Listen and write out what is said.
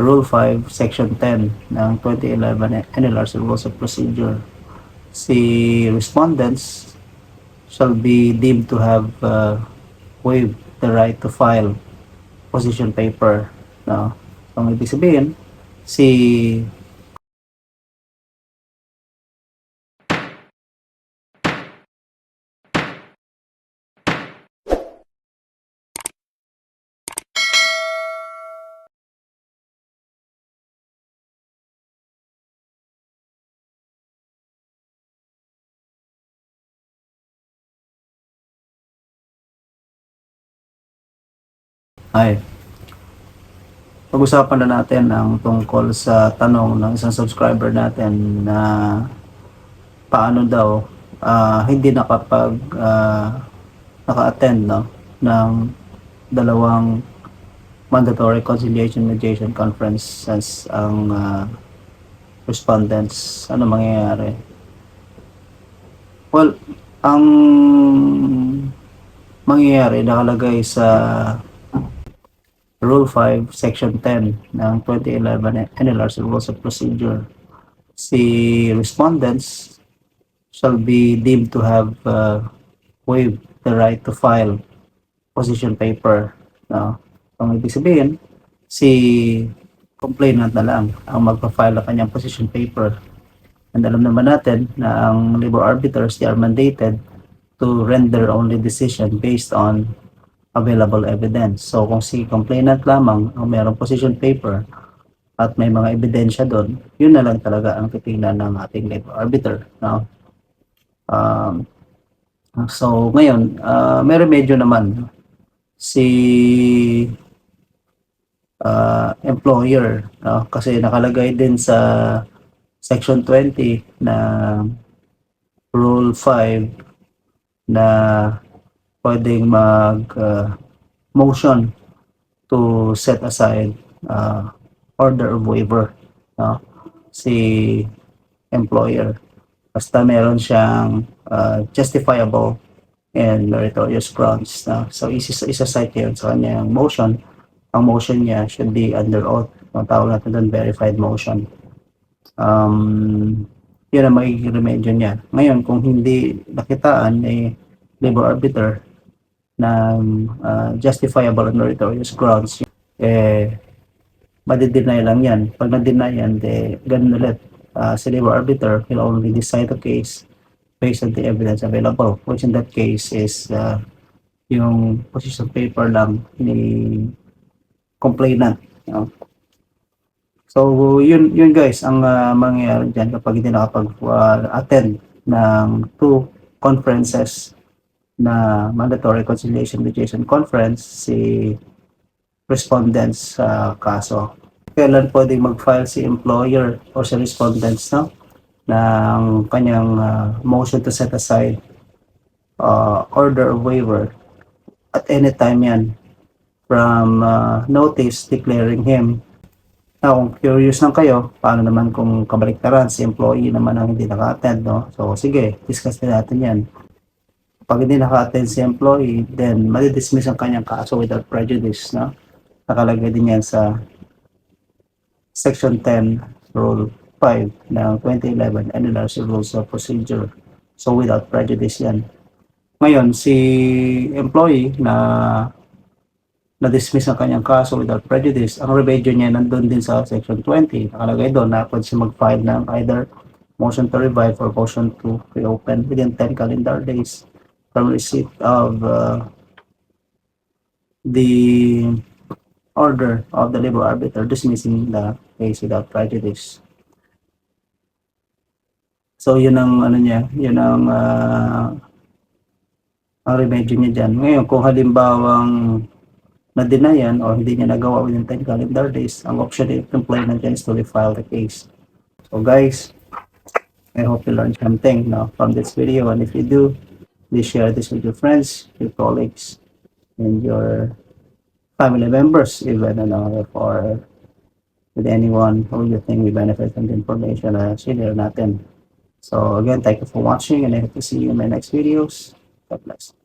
Rule 5, Section 10 ng 2011 NLRC Rules of Procedure. Si respondents shall be deemed to have uh, waived the right to file position paper. No? So, ang ibig sabihin, si ay pag-usapan na natin ang tungkol sa tanong ng isang subscriber natin na paano daw ah, hindi nakapag ah, naka-attend no, ng dalawang mandatory conciliation mediation conferences ang ah, respondents. Ano mangyayari? Well, ang mangyayari nakalagay sa Rule 5, Section 10 ng 2011 NLRC Rules of Procedure. Si respondents shall be deemed to have uh, waived the right to file position paper. No? Ang ibig sabihin, si complainant na lang ang magpa-file ng kanyang position paper. And alam naman natin na ang labor arbiters, they are mandated to render only decision based on available evidence. So kung si complainant lamang ang mayroong position paper at may mga ebidensya doon, yun na lang talaga ang titingnan ng ating labor arbiter. No? Um, so ngayon, uh, may remedyo naman si uh, employer no? kasi nakalagay din sa section 20 na rule 5 na pwedeng mag uh, motion to set aside uh, order of waiver no? si employer. Basta meron siyang uh, justifiable and meritorious grounds no? so isa isa-cite yun. Sa kanyang motion. Ang motion niya should be under oath. Ang tawag natin doon verified motion. Um, yun ang magiging remedyo niya. Ngayon kung hindi nakitaan eh labor arbiter ng uh, justifiable and meritorious grounds, eh, madideny lang yan. Pag na-deny yan, de, ganun ulit. Uh, si labor arbiter will only decide the case based on the evidence available, which in that case is uh, yung position paper lang ni complainant. You know? So, yun, yun guys, ang uh, mangyayari dyan kapag hindi nakapag-attend ng two conferences na mandatory conciliation mediation conference si respondents sa kaso. Kailan pwedeng mag-file si employer or si respondents no? ng kanyang uh, motion to set aside uh, order of waiver at any time yan from uh, notice declaring him Now, kung curious lang kayo, paano naman kung kabaliktaran, si employee naman ang hindi naka-attend, no? So, sige, discuss na natin yan pag hindi naka-attend si employee, then madidismiss ang kanyang kaso without prejudice. No? Nakalagay din yan sa Section 10, Rule 5 ng 2011 NLRC Rules of Procedure. So without prejudice yan. Ngayon, si employee na na-dismiss ang kanyang kaso without prejudice, ang remedyo niya nandun din sa Section 20. Nakalagay doon na pwede siya mag-file ng either motion to revive or motion to reopen within 10 calendar days from receipt of uh, the order of the labor arbiter dismissing the case without prejudice. So yun ang ano niya, yun ang uh, ang remedyo niya dyan. Ngayon, kung halimbawang na-deny o hindi niya nagawa within 10 calendar days, ang option ni complainant dyan is to refile the case. So guys, I hope you learned something no, from this video and if you do, please share this with your friends, your colleagues, and your family members, even you know, or with anyone who you think will benefit from the information na share natin. So again, thank you for watching and I hope to see you in my next videos. God bless.